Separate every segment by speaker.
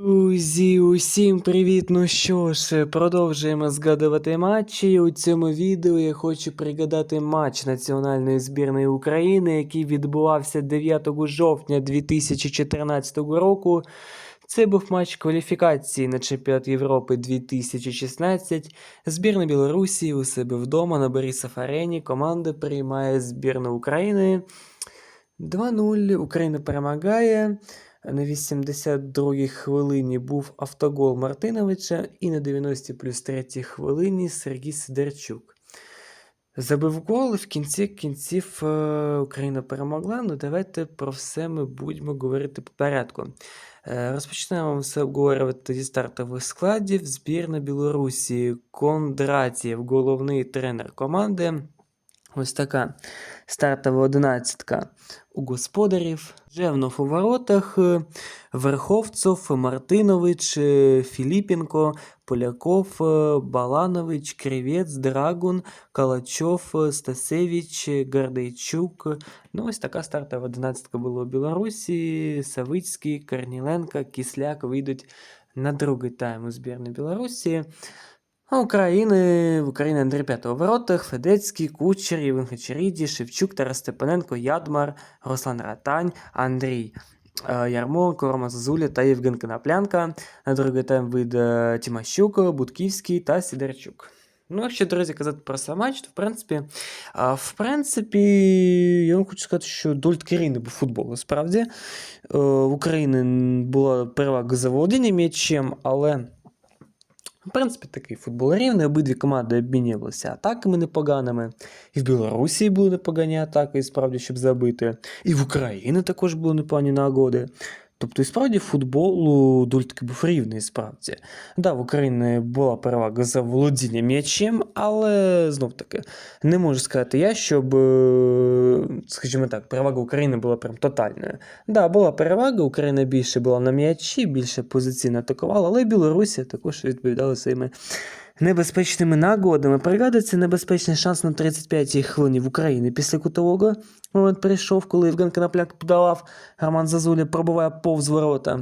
Speaker 1: Друзі, усім привіт! Ну що ж, продовжуємо згадувати матчі. У цьому відео я хочу пригадати матч національної збірної України, який відбувався 9 жовтня 2014 року. Це був матч кваліфікації на чемпіонат Європи 2016. Збірна Білорусі у себе вдома на Борисов Арені команда приймає збірну України. 2-0. Україна перемагає. На 82-й хвилині був автогол Мартиновича, і на 90 плюс 3 хвилині Сергій Сидорчук. Забив гол, в кінці кінців е, Україна перемогла. Ну давайте про все ми будемо говорити по порядку. Е, Розпочнемо все обговорювати зі стартових складів. Збірна Білорусі Кондратєв, головний тренер команди. Ось така стартова одинадцятка у господарів. Жевнов у воротах, е, Верховцов, Мартинович, е, Філіпенко, Поляков, е, Баланович, Кривець, Драгун, Калачов, Стасевич, Гордейчук. Ну, ось така стартова одинадцятка була у Білорусі. Савицький, Корніленко, Кисляк вийдуть на другий тайм у збірної Білорусі. А України, в Україні Андрій П'ятого воротах, Федецький, Кучер, Євген Хачеріді, Шевчук, Тарас Степаненко, Ядмар, Руслан Ратань, Андрій е, Ярмоленко, Рома Зазуля та Євген Коноплянка. На другий тайм вийде Тимощук, Будківський та Сідерчук. Ну, якщо, друзі, казати про сам матч, то в принципі, в принципі, я вам хочу сказати, що доволі таки був футбол. Насправді, Е, в Україні була перевага за володінням м'ячем, але. В принципі, такий футбол рівний, обидві команди обмінювалися атаками непоганими. І в Білорусі були непогані атаки, і справді, щоб забити. І в Україні також були непогані нагоди. Тобто, і справді футбол таки був рівний, справді. Да, в Україні була перевага за володінням м'ячем, але знов таки не можу сказати я, щоб, е, скажімо так, перевага України була прям тотальною. Да, була перевага, Україна більше була на м'ячі, більше позиційно атакувала, але Білорусі також відповідала своїми небезпечними нагодами. Пригадується небезпечний шанс на 35-й хвилині в Україні після кутового. Момент прийшов, коли Євген Конопляк подавав, Роман Зазуля пробиває повз ворота.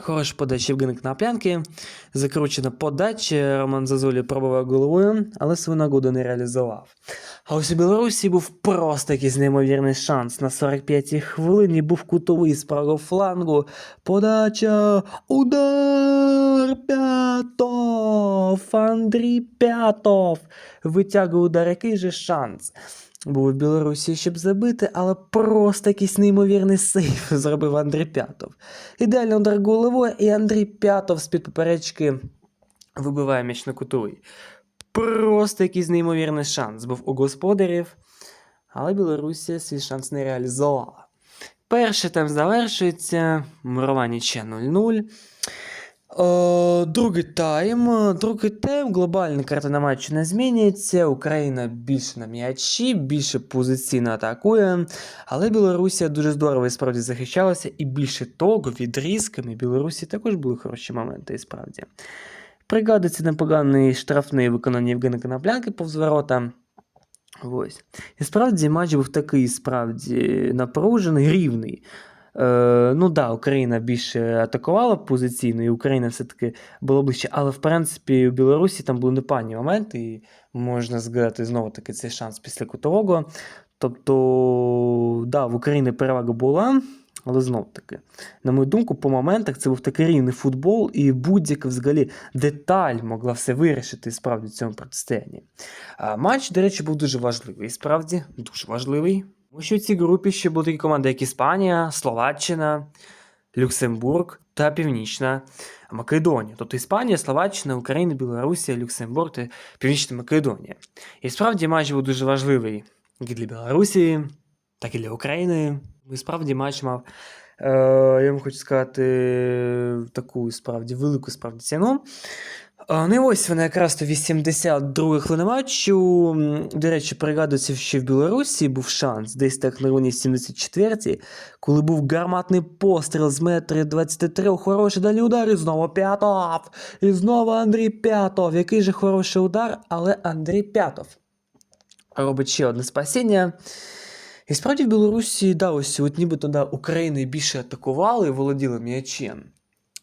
Speaker 1: Хороша подача Євгена Коноплянки. Закручена подача. Роман Зазулі пробував головою, але свою нагоду не реалізував. А ось у Білорусі був просто якийсь неймовірний шанс. На 45-й хвилині був кутовий з правого флангу. Подача. Удар П'ятов. Андрій П'ятов. Витягує удар. Який же шанс? Був у Білорусі, щоб забити, але просто якийсь неймовірний сейф зробив Андрій П'ятов. Ідеально удар головою, і Андрій П'ятов з-під поперечки вибиває м'яч на кутовий. Просто якийсь неймовірний шанс був у господарів, але Білорусія свій шанс не реалізувала. Перший тайм завершується, мирова нічия 0-0. Е, Другий тайм. Другий тайм. Глобальна картина матчу не змінюється. Україна більше на м'ячі, більше позиційно атакує. Але Білорусія дуже здорово і справді захищалася, і більше того, відрізками Білорусі також були хороші моменти, і справді. Пригадується непоганий штрафний виконання Євгена Коноплянки повз ворота. Ось. І справді матч був такий, справді, напружений, рівний. Е, ну да, Україна більше атакувала позиційно, і Україна все-таки була ближче. Але в принципі у Білорусі там були непогані моменти, і можна згадати знову таки цей шанс після кутового. Тобто, да, в Україні перевага була, але знов таки, на мою думку, по моментах це був такий рівний футбол, і будь-яка взагалі деталь могла все вирішити справді в цьому протистоянні. Матч, до речі, був дуже важливий. Справді, дуже важливий. Тому що в цій групі ще були такі команди, як Іспанія, Словаччина, Люксембург та Північна Македонія. Тобто Іспанія, Словаччина, Україна, Білорусія, Люксембург та Північна Македонія. І справді матч був дуже важливий як для Білорусі, так і для України. І справді матч мав, е, я вам хочу сказати, таку справді велику справді ціну. Ну і ось вона якраз то 82 хвилина матчу. До речі, пригадується, що в Білорусі був шанс, десь так на рівні 74-й, коли був гарматний постріл з метри 23, хороший дальній удар, і знову П'ятов. І знову Андрій П'ятов. Який же хороший удар, але Андрій П'ятов робить ще одне спасіння. І справді в Білорусі, да, ось от нібито да, Україна більше атакували і володіли м'ячем.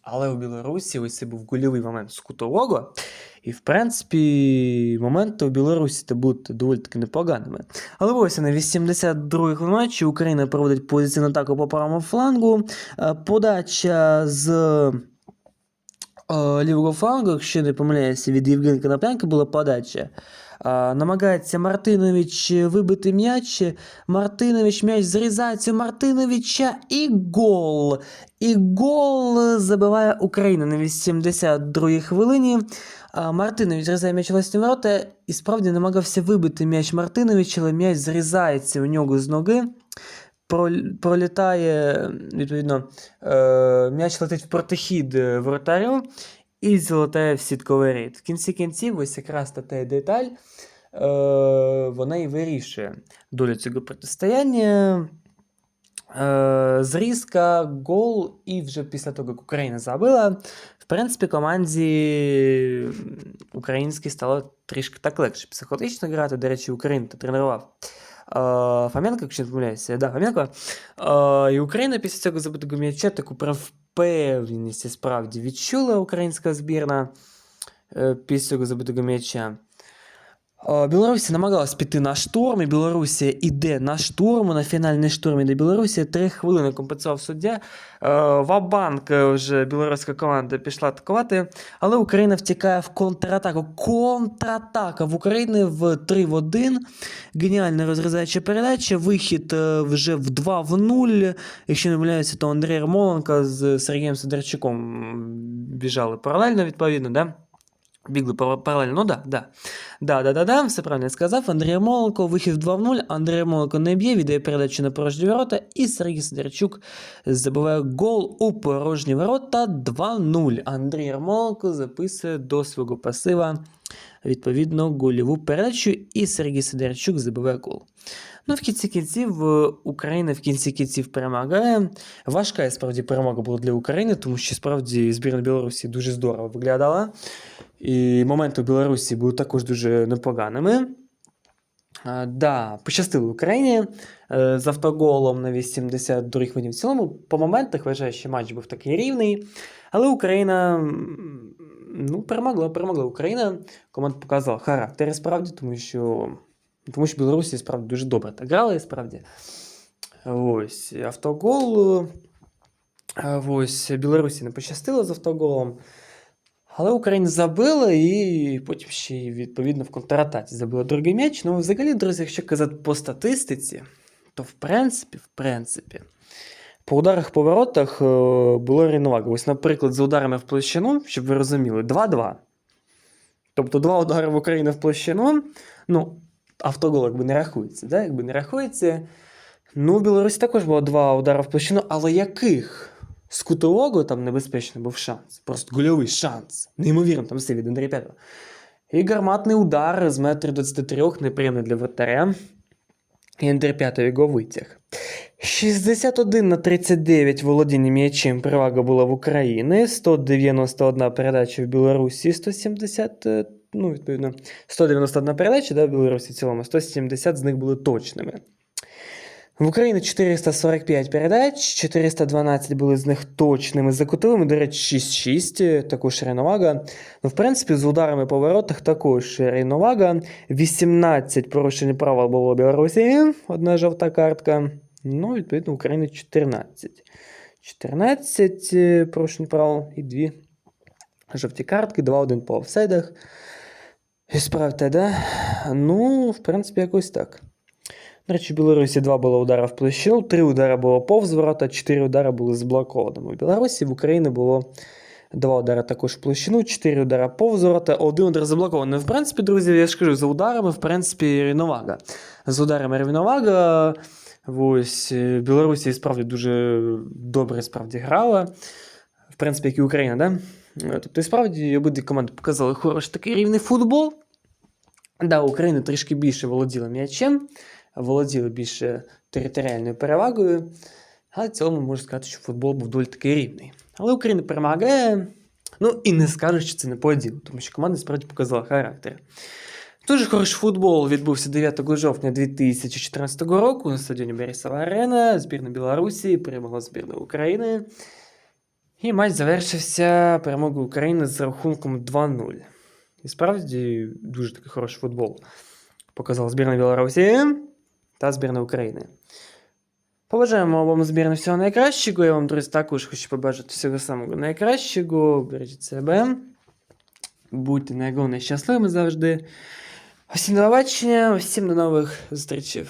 Speaker 1: Але у Білорусі ось це був гольовий момент з кутового. І, в принципі, моменти у Білорусі та будуть доволі таки непоганими. Але ось на 82-й матчі Україна проводить позиційну атаку по правому флангу. Е, Подача з е, лівого флангу, якщо не помиляюся, від Євгена Коноплянка була подача. Намагається Мартинович вибити м'яч. Мартинович м'яч у Мартиновича і гол. І гол забиває Україна на 82-й хвилині. Мартинович зрізає м'яч власні ворота і справді намагався вибити м'яч Мартинович, але м'яч зрізається у нього з ноги. Пролітає, відповідно, е, м'яч летить в протихід е, воротарю і залетає в сітковий ряд. В кінці кінців, ось якраз та та деталь, е, вона і вирішує долю цього протистояння. Е, зрізка, гол, і вже після того, як Україна забила, в принципі, команді українській стало трішки так легше психологічно грати. До речі, Україну тренував. Е, Фоменко, якщо не помиляюся, да, Фоменко. Е, і Україна після цього забитого м'яча таку прям впевненість справді відчула українська збірна е, після забитого м'яча. Е, Білорусі намагалась піти на штурм, і Білорусі йде на штурм, на фінальний штурм іде Білорусі. Три хвилини компенсував суддя. Е, Вабанк вже білоруська команда пішла атакувати, але Україна втікає в контратаку. Контратака в Україні в 3 в 1. Геніальна розрізаюча передача. Вихід е, вже в 2 в 0. Якщо не помиляюся, то Андрій Ермоленко з Сергієм Сидорчуком біжали паралельно, відповідно, да? Бігли паралельно, ну да, да. Да, да, да, да, все правильно я сказав. Андрій Ермоленко, вихід 2-0. Андрій Ермоленко не б'є, віддає передачу на порожні ворота. І Сергій Сидорчук забиває гол у порожні ворота 2-0. Андрій Ермоленко записує до свого пасива відповідно гольову передачу, і Сергій Сидорчук забиває гол. Ну, в кінці кінців е, Україна в кінці кінців перемагає. Важка справді перемога була для України, тому що справді збірна Білорусі дуже здорово виглядала. І моменти у Білорусі були також дуже непоганими. Да, пощастило Україні е, з автоголом на 82 хвилині. В цілому, по моментах вважаю, що матч був такий рівний. Але Україна ну, перемогла, перемогла Україна. Команда показала характер справді, тому що, тому що Білорусі справді дуже добре так грали, справді. Ось автогол. Ось Білорусі не пощастило з автоголом. Але Україна забила і потім ще й відповідно в контратаці забила другий м'яч. Ну, взагалі, друзі, якщо казати по статистиці, то в принципі, в принципі, по ударах по воротах е, було рівновага. Ось, наприклад, за ударами в площину, щоб ви розуміли, 2-2. Тобто два удари в Україну в площину. Ну, автогол якби не рахується, да? якби не рахується. Ну, у Білорусі також було два удари в площину, але яких? З кутового там небезпечний був шанс. Просто гольовий шанс. Неймовірно, там все від Андрія П'ятого. І гарматний удар з метр 23 неприємний для вратаря. І Андрій П'ятий його витяг. 61 на 39 володіння м'ячем перевага була в Україні, 191 передача в Білорусі, 170, е, ну, відповідно, 191 передача да, в Білорусі в цілому, 170 з них були точними. В Україні 445 передач, 412 були з них точними за кутовими, до речі, 6-6, також рівновага. Ну, в принципі, з ударами по воротах також рівновага. 18 порушень правил було Білорусі, одна жовта картка. Ну, відповідно, в Україні 14. 14 е, порушень правил і 2 жовті картки, 2-1 по офсайдах. І справте, да? Ну, в принципі, якось так. До речі, в Білорусі два було удара в площину, три удари було повз ворота, чотири удари були заблокованими. В Білорусі в Україні було два удари також в площину, чотири удари повз ворота, один удар заблокований. В принципі, друзі, я ж кажу, за ударами, в принципі, рівновага. З ударами рівновага. Ось е, Білорусі справді дуже добре справді грала. В принципі, як і Україна, да? Е, Тобто, справді обидві команди показали хороший такий рівний футбол. Да, Україна трішки більше володіла м'ячем, володіла більше територіальною перевагою. Але в цілому можу сказати, що футбол був доволі таки рівний. Але Україна перемагає. Ну і не скажу, що це не по ділу, тому що команда справді показала характер. Дуже хороший футбол відбувся 9 жовтня 2014 року на стадіоні Борисова Арена. Збірна Білорусі перемогла збірну України. І матч завершився перемогою України з рахунком 2-0. І справді дуже такий хороший футбол показала збірна Білорусі та збірна України. Побажаємо вам збірним всього найкращого. Я вам, друзі, також хочу побажати всього самого найкращого. Бережіть себе. Будьте найголовніше щасливими завжди. Усім до побачення, усім до нових зустрічей.